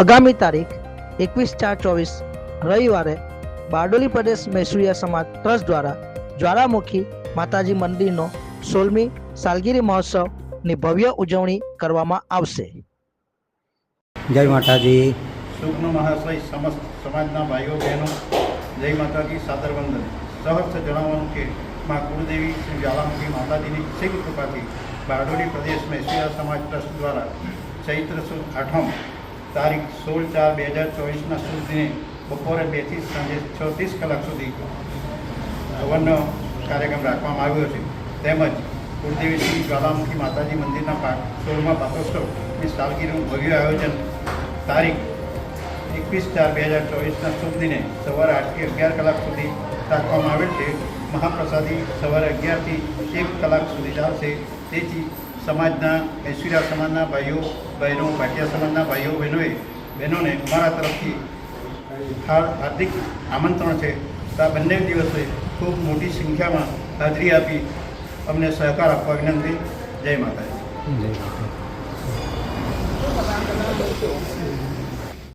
આગામી તારીખ એકવીસ ચાર ચોવીસ રવિવારે બારડોલી પ્રદેશ મૈસુરિયા સમાજ ટ્રસ્ટ દ્વારા જ્વાળામુખી માતાજી મંદિરનો સોળમી સાલગીરી મહોત્સવની ભવ્ય ઉજવણી કરવામાં આવશે. જય માતાજી. શુભનો મહાશય સમસ્ત સમાજના ભાઈઓ બહેનો જય માતાજી સાદર વંદન સહર્ષ જણાવવાનું કે માં કુળદેવી શ્રી જ્વાલામુખી માતાજીની સિંહ કૃપાથી બારડોલી પ્રદેશ મહેસુરા સમાજ ટ્રસ્ટ દ્વારા ચૈત્ર સુદ આઠમ તારીખ સોળ ચાર બે હજાર ચોવીસના સુધીને બપોરે બેથી સાંજે છ કલાક સુધી હવનનો કાર્યક્રમ રાખવામાં આવ્યો છે. તેમજ કુળદેવી શ્રી જ્વાલામુખી માતાજી મંદિરના સોળમાં સોળમા પાટોત્સવની સાલગીરીનું ભવ્ય આયોજન તારીખ એકવીસ ચાર બે હજાર ચોવીસના સુધીને સવારે આઠથી અગિયાર કલાક સુધી રાખવામાં આવેલ છે. મહાપ્રસાદી સવારે અગિયારથી એક કલાક સુધી ચાલશે. તેથી સમાજના, ઐશ્વર્યા સમાજના ભાઈઓ બહેનો ભાટિયા સમાજના ભાઈઓ, બહેનોએ, બહેનોને અમારા તરફથી હાર- હાર્દિક આમંત્રણ છે. તો આ બંને દિવસે ખૂબ મોટી સંખ્યામાં હાજરી આપી અમને સહકાર આપવા વિનંતી. જય માતાજી. જય માતા